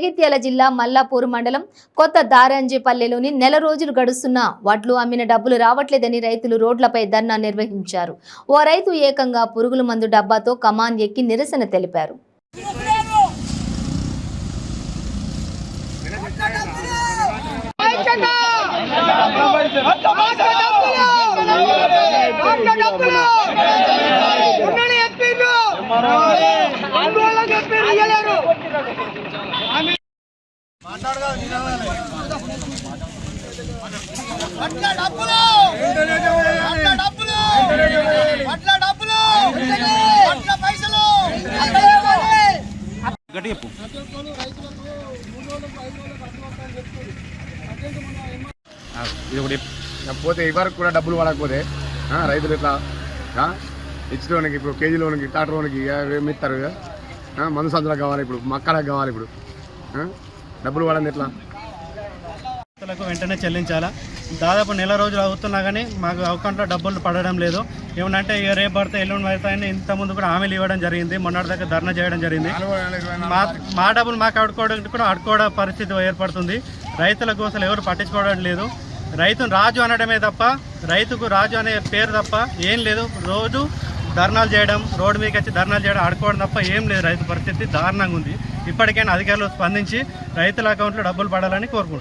జగిత్యాల జిల్లా మల్లాపూర్ మండలం కొత్త దారంజేపల్లెలోని నెల రోజులు గడుస్తున్నా వడ్లు అమ్మిన డబ్బులు రావట్లేదని రైతులు రోడ్లపై ధర్నా నిర్వహించారు. ఓ రైతు ఏకంగా పురుగుల మందు డబ్బాతో కమాన్ ఎక్కి నిరసన తెలిపారు. చెప్పు. ఇది ఒకటి. పోతే ఇవరకు కూడా డబ్బులు పడకపోతే ఆ, రైతులు ఇట్లా ఆ, ఇచ్చుకోనికి ఇప్పుడు కేజీలోనికి టాటర్లోనికి ఏమి ఇస్తారు ఇక? ఆ, మందు సంచులకు కావాలి ఇప్పుడు మక్కలకు కావాలి ఇప్పుడు. డబ్బులు పడండి ఎట్లా? రైతులకు వెంటనే చెల్లించాలా? దాదాపు నెల రోజులు అవుతున్నా కానీ మాకు అకౌంట్లో డబ్బులు పడడం లేదు. ఏమనంటే ఇక రేపు పడితే ఎల్లుండి పడతాయని ఇంత ముందు కూడా హామీలు ఇవ్వడం జరిగింది. మొన్నటి దాకా ధర్నా చేయడం జరిగింది. మా మా డబ్బులు మాకు అడుకోవడానికి కూడా అడుకోవడం పరిస్థితి ఏర్పడుతుంది. రైతులకు అసలు ఎవరు పట్టించుకోవడం లేదు. రైతును రాజు అనడమే తప్ప రైతుకు రాజు అనే పేరు తప్ప ఏం లేదు. రోజు ధర్నాలు చేయడం రోడ్డు మీదకి వచ్చి ధర్నాలు చేయడం ఆడుకోవడం తప్ప ఏం లేదు. రైతు పరిస్థితి దారుణంగా ఉంది. ఇప్పటికైనా అధికారులు స్పందించి రైతుల అకౌంట్లో డబ్బులు పడాలని కోరుకుంటున్నాను